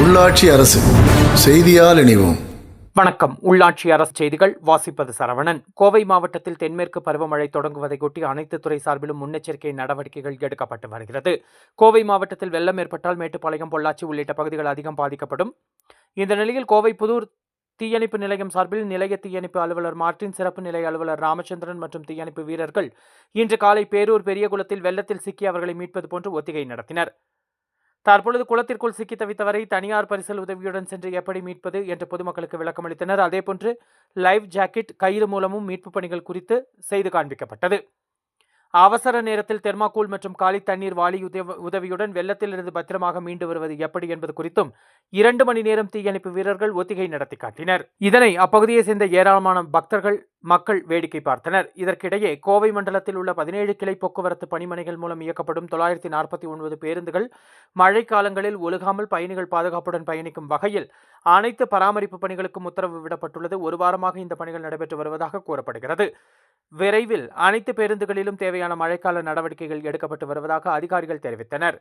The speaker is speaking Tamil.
உள்ளாட்சி அரசு செய்தியால் இணைவோம். வணக்கம். உள்ளாட்சி அரசு செய்திகள் வாசிப்பது சரவணன். கோவை மாவட்டத்தில் தென்மேற்கு பருவமழை தொடங்குவதையொட்டி அனைத்து துறை சார்பிலும் முன்னெச்சரிக்கை நடவடிக்கைகள் எடுக்கப்பட்டு வருகிறது. கோவை மாவட்டத்தில் வெள்ளம் ஏற்பட்டால் மேட்டுப்பாளையம் பொள்ளாச்சி உள்ளிட்ட பகுதிகள் அதிகம் பாதிக்கப்படும். இந்த நிலையில் கோவை புதூர் தீயணைப்பு நிலையம் சார்பில் நிலைய தீயணைப்பு அலுவலர் மார்டின் சிறப்பு நிலைய அலுவலர் ராமச்சந்திரன் மற்றும் தீயணைப்பு வீரர்கள் இன்று காலை பேரூர் பெரியகுளத்தில் வெள்ளத்தில் சிக்கி அவர்களை மீட்பது போன்று ஒத்திகை நடத்தினர். தற்பொழுது குளத்திற்குள் சிக்கி தவித்தவரை தனியார் பரிசல் உதவியுடன் சென்று எப்படி மீட்பது என்று பொதுமக்களுக்கு விளக்கமளித்தனர் அதேபோன்று லைவ் ஜாக்கெட் கயிறு மூலமும் மீட்பு பணிகள் குறித்து செய்து காண்பிக்கப்பட்டது. அவசர நேரத்தில் தெர்மாக்கூல் மற்றும் காலி தண்ணீர் வாளி உதவ- உதவியுடன் வெள்ளத்திலிருந்து பத்திரமாக மீண்டு வருவது எப்படி என்பது குறித்தும் இரண்டு மணி நேரம் தீயணைப்பு வீரர்கள் ஒத்திகை நடத்தி காட்டினர். இதனை அப்பகுதியை சேர்ந்த ஏராளமான பக்தர்கள் மக்கள் வேடிக்கை பார்த்தனர். இதற்கிடையே கோவை மண்டலத்தில் உள்ள பதினேழு கிளை போக்குவரத்து பணிமனைகள் மூலம் இயக்கப்படும் தொள்ளாயிரத்தி நாற்பத்தி ஒன்பது பேருந்துகள் மழைக்காலங்களில் ஒழுகாமல் பயணிகள் பாதுகாப்புடன் பயணிக்கும் வகையில் அனைத்து பராமரிப்பு பணிகளுக்கும் உத்தரவு விடப்பட்டுள்ளது. ஒரு வாரமாக இந்த பணிகள் நடைபெற்று வருவதாக கூறப்படுகிறது. விரைவில் அனைத்து பேருந்துகளிலும் தேவையான மழைக்கால நடவடிக்கைகள் எடுக்கப்பட்டு வருவதாக அதிகாரிகள் தெரிவித்தனர்.